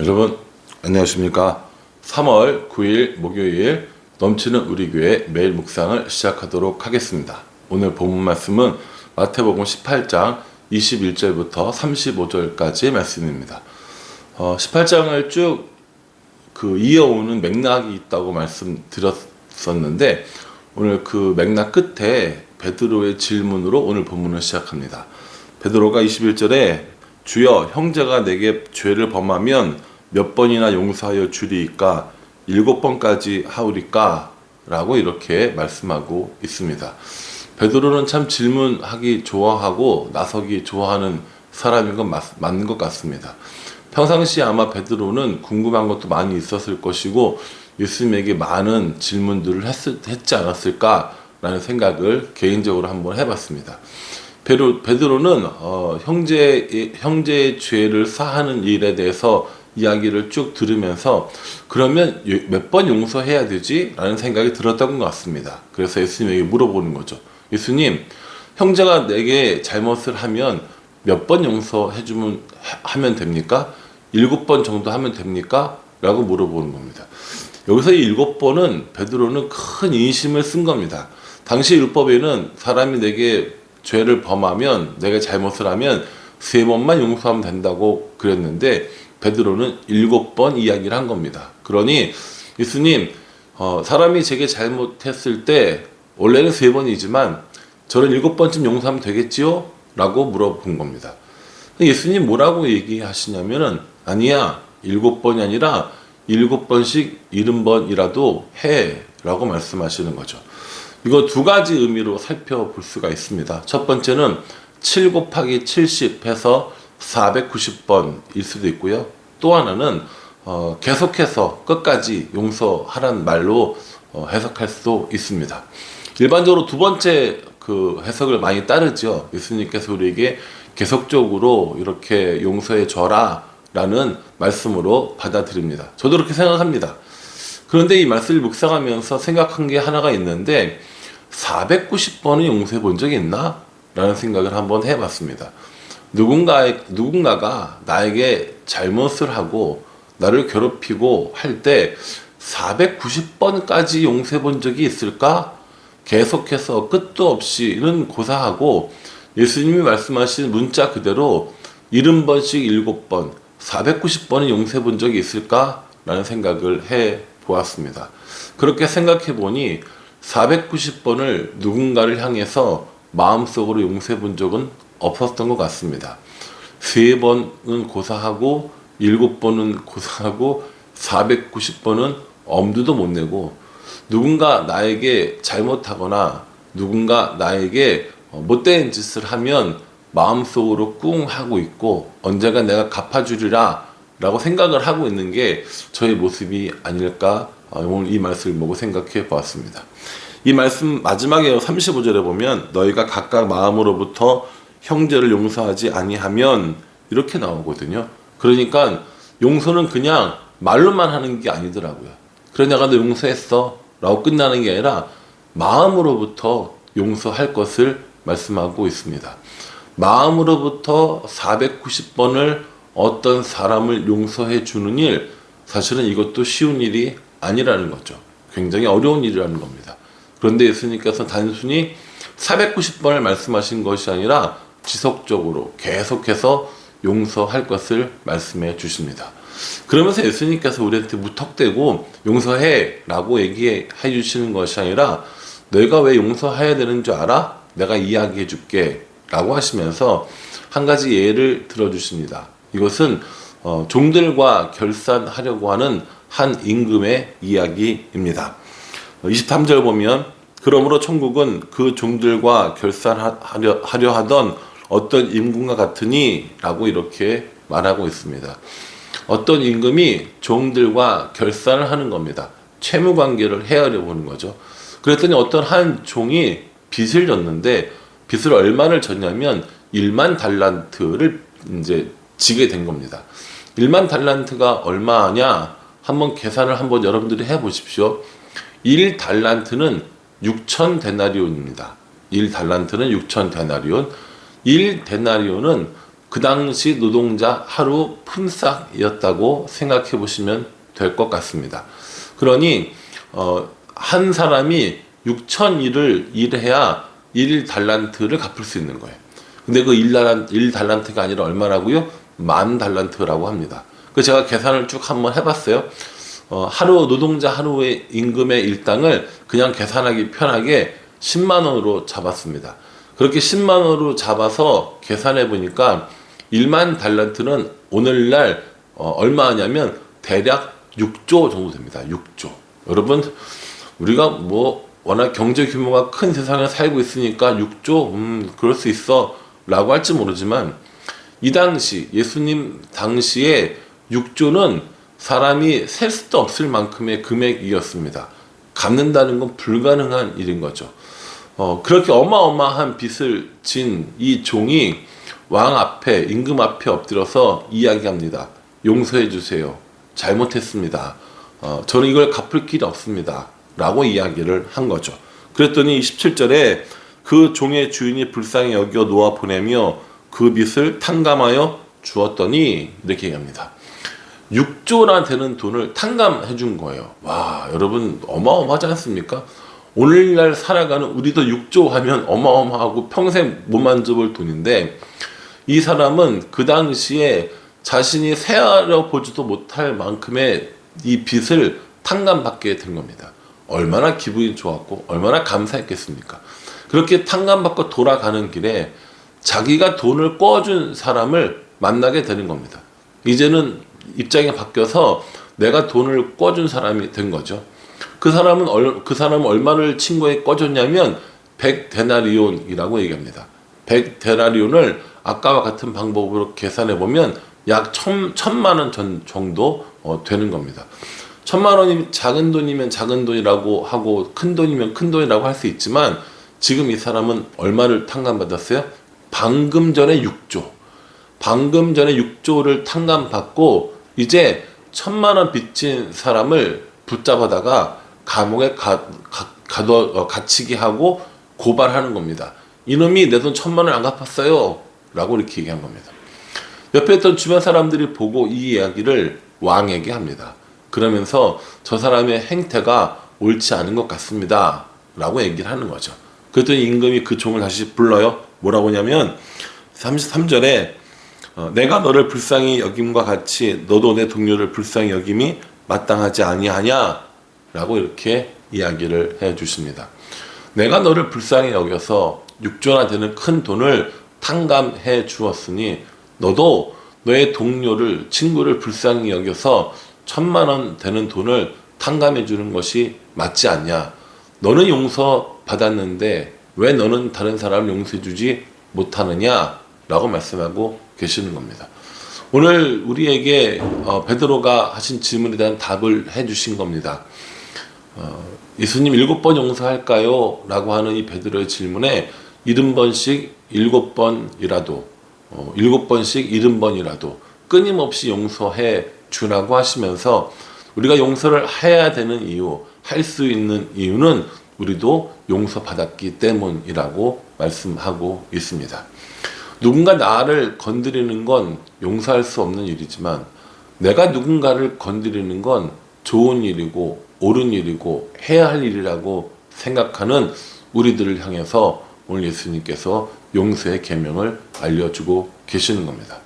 여러분 안녕하십니까? 3월 9일 목요일 넘치는 우리 교회 매일 묵상을 시작하도록 하겠습니다. 오늘 본문 말씀은 마태복음 18장 21절부터 35절까지의 말씀입니다. 어, 18장을 쭉 그 이어오는 맥락이 있다고 말씀드렸었는데 오늘 그 맥락 끝에 베드로의 질문으로 오늘 본문을 시작합니다. 베드로가 21절에 주여 형제가 내게 죄를 범하면 몇 번이나 용서하여 주리이까 일곱 번까지 하오리까 라고 이렇게 말씀하고 있습니다. 베드로는 참 질문하기 좋아하고 나서기 좋아하는 사람인 건 맞, 맞는 것 같습니다. 평상시 아마 베드로는 궁금한 것도 많이 있었을 것이고 예수님에게 많은 질문들을 했, 했지 않았을까라는 생각을 개인적으로 한번 해봤습니다. 베드로, 베드로는 어, 형제 형제의 죄를 사하는 일에 대해서 이야기를 쭉 들으면서 그러면 몇 번 용서해야 되지?라는 생각이 들었던 것 같습니다. 그래서 예수님에게 물어보는 거죠. 예수님, 형제가 내게 잘못을 하면 몇 번 용서해주면 하면 됩니까? 일곱 번 정도 하면 됩니까? 라고 물어보는 겁니다. 여기서 이 일곱 번은 베드로는 큰 인심을 쓴 겁니다. 당시 율법에는 사람이 내게 죄를 범하면 내가 잘못을 하면 세 번만 용서하면 된다고 그랬는데 베드로는 일곱 번 이야기를 한 겁니다. 그러니 예수님 어, 사람이 제게 잘못했을 때 원래는 세 번이지만 저를 일곱 번쯤 용서하면 되겠지요? 라고 물어본 겁니다. 예수님 뭐라고 얘기하시냐면은 아니야 일곱 번이 아니라 일곱 번씩 일흔 번이라도 해라고 말씀하시는 거죠. 이거 두 가지 의미로 살펴볼 수가 있습니다. 첫 번째는 7 곱하기 70 해서 490번일 수도 있고요. 또 하나는 어, 계속해서 끝까지 용서하라는 말로 어, 해석할 수도 있습니다. 일반적으로 두 번째 그 해석을 많이 따르죠. 예수님께서 우리에게 계속적으로 이렇게 용서해 줘라 라는 말씀으로 받아들입니다. 저도 그렇게 생각합니다. 그런데 이 말씀을 묵상하면서 생각한 게 하나가 있는데 490번은 용서해 본 적이 있나? 라는 생각을 한번 해봤습니다. 누군가, 누군가가 나에게 잘못을 하고 나를 괴롭히고 할 때 490번까지 용서해 본 적이 있을까? 계속해서 끝도 없이는 고사하고 예수님이 말씀하신 문자 그대로 70번씩 7번, 490번은 용서해 본 적이 있을까? 라는 생각을 해 보았습니다. 그렇게 생각해 보니 490번을 누군가를 향해서 마음속으로 용서해 본 적은 없었던 것 같습니다. 세 번은 고사하고 일곱 번은 고사하고 490번은 엄두도 못 내고 누군가 나에게 잘못하거나 누군가 나에게 못된 짓을 하면 마음속으로 꿍 하고 있고 언젠가 내가 갚아주리라 라고 생각을 하고 있는 게 저의 모습이 아닐까 어, 오늘 이 말씀을 보고 생각해 보았습니다. 이 말씀 마지막에 35절에 보면 너희가 각각 마음으로부터 형제를 용서하지 아니하면 이렇게 나오거든요. 그러니까 용서는 그냥 말로만 하는 게 아니더라고요. 그래 내가 너 용서했어 라고 끝나는 게 아니라 마음으로부터 용서할 것을 말씀하고 있습니다. 마음으로부터 490번을 어떤 사람을 용서해 주는 일, 사실은 이것도 쉬운 일이 아니라는 거죠. 굉장히 어려운 일이라는 겁니다. 그런데 예수님께서 단순히 490번을 말씀하신 것이 아니라 지속적으로 계속해서 용서할 것을 말씀해 주십니다. 그러면서 예수님께서 우리한테 무턱대고 용서해 라고 얘기해 주시는 것이 아니라 내가 왜 용서해야 되는 줄 알아? 내가 이야기해 줄게 라고 하시면서 한 가지 예를 들어 주십니다. 이것은 어, 종들과 결산하려고 하는 한 임금의 이야기입니다. 23절 보면 그러므로 천국은 그 종들과 결산하려 하려 하던 어떤 임금과 같으니 라고 이렇게 말하고 있습니다. 어떤 임금이 종들과 결산을 하는 겁니다. 채무 관계를 헤아려 보는 거죠. 그랬더니 어떤 한 종이 빚을 졌는데 빚을 얼마를 졌냐면 1만 달란트를 이제 지게 된 겁니다. 1만 달란트가 얼마냐? 한번 계산을 한번 여러분들이 해 보십시오. 1 달란트는 6천 데나리온입니다. 1 달란트는 6천 데나리온. 1 데나리온은 그 당시 노동자 하루 품삯이었다고 생각해 보시면 될 것 같습니다. 그러니 어, 한 사람이 6천 일을 일해야 1 달란트를 갚을 수 있는 거예요. 근데 그 1달란트, 1 달란트가 아니라 얼마라고요? 만 달란트라고 합니다. 그 제가 계산을 쭉 한번 해봤어요. 어, 하루 노동자 하루의 임금의 일당을 그냥 계산하기 편하게 10만 원으로 잡았습니다. 그렇게 10만 원으로 잡아서 계산해 보니까 1만 달란트는 오늘날 어, 얼마냐면 대략 6조 정도 됩니다. 6조. 여러분 우리가 뭐 워낙 경제 규모가 큰 세상에 살고 있으니까 6조 음 그럴 수 있어라고 할지 모르지만 이 당시 예수님 당시에 6조는 사람이 셀 수도 없을 만큼의 금액이었습니다. 갚는다는 건 불가능한 일인 거죠. 어, 그렇게 어마어마한 빚을 진 이 종이 왕 앞에 임금 앞에 엎드려서 이야기합니다. 용서해 주세요. 잘못했습니다. 어, 저는 이걸 갚을 길이 없습니다. 라고 이야기를 한 거죠. 그랬더니 17절에 그 종의 주인이 불쌍히 여겨 놓아 보내며 그 빚을 탕감하여 주었더니 이렇게 얘기합니다. 6조나 되는 돈을 탕감해 준 거예요. 와, 여러분 어마어마하지 않습니까? 오늘날 살아가는 우리도 6조 하면 어마어마하고 평생 못 만져볼 돈인데 이 사람은 그 당시에 자신이 세알아 보지도 못할 만큼의 이 빚을 탕감받게 된 겁니다. 얼마나 기분이 좋았고 얼마나 감사했겠습니까? 그렇게 탕감받고 돌아가는 길에 자기가 돈을 꿔준 사람을 만나게 되는 겁니다. 이제는 입장이 바뀌어서 내가 돈을 꿔준 사람이 된 거죠. 그 사람은 얼, 그 사람은 얼마를 친구에 꿔줬냐면 100데나리온이라고 얘기합니다. 100데나리온을 아까와 같은 방법으로 계산해 보면 약 천, 천만 원 전, 정도 어, 되는 겁니다. 천만 원이 작은 돈이면 작은 돈이라고 하고 큰 돈이면 큰 돈이라고 할 수 있지만 지금 이 사람은 얼마를 탕감받았어요? 방금 전에 6조. 방금 전에 6조를 탕감받고 이제 천만 원 빚진 사람을 붙잡아다가 감옥에 가, 가, 가둬, 어, 갇히게 하고 고발하는 겁니다. 이놈이 내 돈 천만 원 안 갚았어요. 라고 이렇게 얘기한 겁니다. 옆에 있던 주변 사람들이 보고 이 이야기를 왕에게 합니다. 그러면서 저 사람의 행태가 옳지 않은 것 같습니다. 라고 얘기를 하는 거죠. 그랬더니 임금이 그 종을 다시 불러요. 뭐라고 하냐면 33절에 어, 내가 너를 불쌍히 여김과 같이 너도 내 동료를 불쌍히 여김이 마땅하지 아니하냐? 라고 이렇게 이야기를 해 주십니다. 내가 너를 불쌍히 여겨서 6조나 되는 큰 돈을 탕감해 주었으니 너도 너의 동료를 친구를 불쌍히 여겨서 천만 원 되는 돈을 탕감해 주는 것이 맞지 않냐? 너는 용서 받았는데 왜 너는 다른 사람을 용서해 주지 못하느냐? 라고 말씀하고 계시는 겁니다. 오늘 우리에게 어, 베드로가 하신 질문에 대한 답을 해 주신 겁니다. 어, 예수님 일곱 번 용서할까요? 라고 하는 이 베드로의 질문에 일흔 번씩 일곱 번이라도 어, 일곱 번씩 일흔 번이라도 끊임없이 용서해 주라고 하시면서 우리가 용서를 해야 되는 이유, 할 수 있는 이유는 우리도 용서받았기 때문이라고 말씀하고 있습니다. 누군가 나를 건드리는 건 용서할 수 없는 일이지만 내가 누군가를 건드리는 건 좋은 일이고 옳은 일이고 해야 할 일이라고 생각하는 우리들을 향해서 오늘 예수님께서 용서의 계명을 알려주고 계시는 겁니다.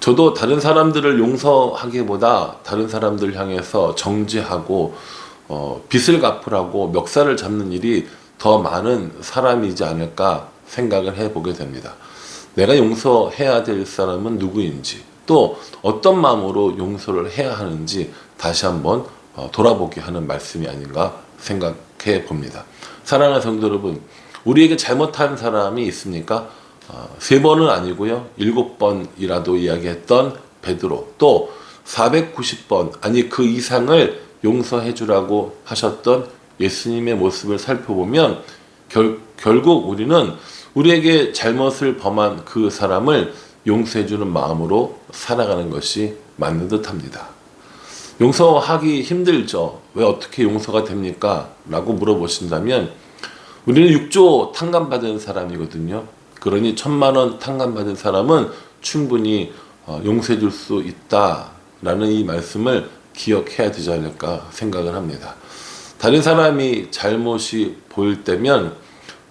저도 다른 사람들을 용서하기보다 다른 사람들 향해서 정죄하고 어, 빚을 갚으라고 멱살을 잡는 일이 더 많은 사람이지 않을까 생각을 해보게 됩니다. 내가 용서해야 될 사람은 누구인지 또 어떤 마음으로 용서를 해야 하는지 다시 한번 어, 돌아보게 하는 말씀이 아닌가 생각해 봅니다. 사랑하는 성도 여러분, 우리에게 잘못한 사람이 있습니까? 어, 세 번은 아니고요. 일곱 번이라도 이야기했던 베드로 또 490번 아니 그 이상을 용서해 주라고 하셨던 예수님의 모습을 살펴보면 결, 결국 우리는 우리에게 잘못을 범한 그 사람을 용서해 주는 마음으로 살아가는 것이 맞는 듯합니다. 용서하기 힘들죠. 왜 어떻게 용서가 됩니까? 라고 물어보신다면 우리는 6조 탕감받은 사람이거든요. 그러니 천만 원 탕감받은 사람은 충분히 어, 용서해 줄 수 있다라는 이 말씀을 기억해야 되지 않을까 생각을 합니다. 다른 사람이 잘못이 보일 때면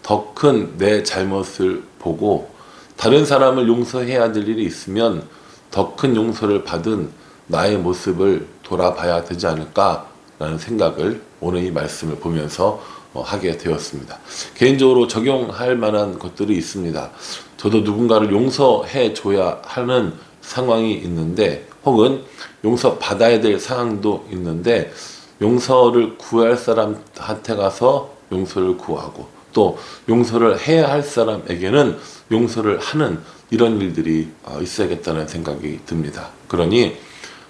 더 큰 내 잘못을 보고 다른 사람을 용서해야 될 일이 있으면 더 큰 용서를 받은 나의 모습을 돌아봐야 되지 않을까라는 생각을 오늘 이 말씀을 보면서 어, 하게 되었습니다. 개인적으로 적용할 만한 것들이 있습니다. 저도 누군가를 용서해 줘야 하는 상황이 있는데 혹은 용서 받아야 될 상황도 있는데 용서를 구할 사람한테 가서 용서를 구하고 또 용서를 해야 할 사람에게는 용서를 하는 이런 일들이 어, 있어야겠다는 생각이 듭니다. 그러니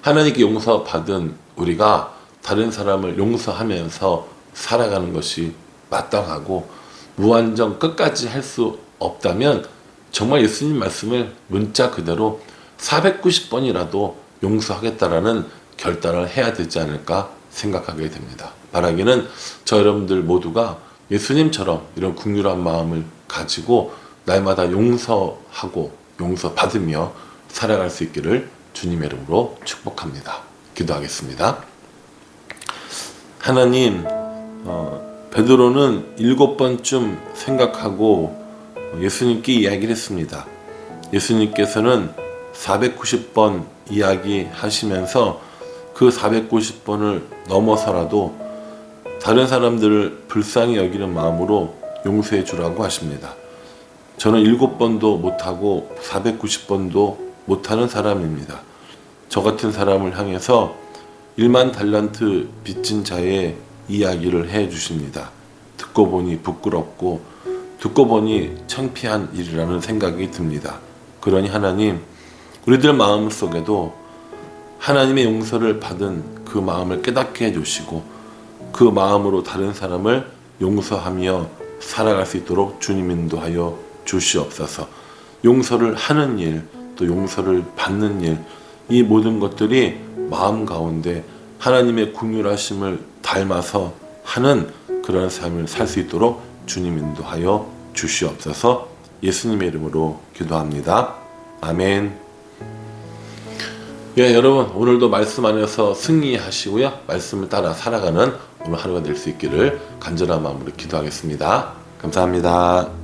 하나님께 용서받은 우리가 다른 사람을 용서하면서 살아가는 것이 마땅하고 무한정 끝까지 할 수 없다면 정말 예수님 말씀을 문자 그대로 490번이라도 용서하겠다라는 결단을 해야 되지 않을까 생각하게 됩니다. 바라기는 저 여러분들 모두가 예수님처럼 이런 국률한 마음을 가지고 날마다 용서하고 용서받으며 살아갈 수 있기를 주님의 이름으로 축복합니다. 기도하겠습니다. 하나님, 어, 베드로는 일곱 번쯤 생각하고 예수님께 이야기를 했습니다. 예수님께서는 490번 이야기하시면서 그 490번을 넘어서라도 다른 사람들을 불쌍히 여기는 마음으로 용서해 주라고 하십니다. 저는 일곱 번도 못하고 490번도 못하는 사람입니다. 저 같은 사람을 향해서 1만 달란트 빚진 자의 이야기를 해 주십니다. 듣고 보니 부끄럽고 듣고 보니 창피한 일이라는 생각이 듭니다. 그러니 하나님, 우리들 마음 속에도 하나님의 용서를 받은 그 마음을 깨닫게 해주시고 그 마음으로 다른 사람을 용서하며 살아갈 수 있도록 주님 인도하여 주시옵소서. 용서를 하는 일, 또 용서를 받는 일, 이 모든 것들이 마음 가운데 하나님의 궁휼하심을 닮아서 하는 그런 삶을 살 수 있도록 주님 인도하여 주시옵소서. 예수님의 이름으로 기도합니다. 아멘. 예, 여러분 오늘도 말씀 안에서 승리하시고요. 말씀을 따라 살아가는 오늘 하루가 될 수 있기를 간절한 마음으로 기도하겠습니다. 감사합니다.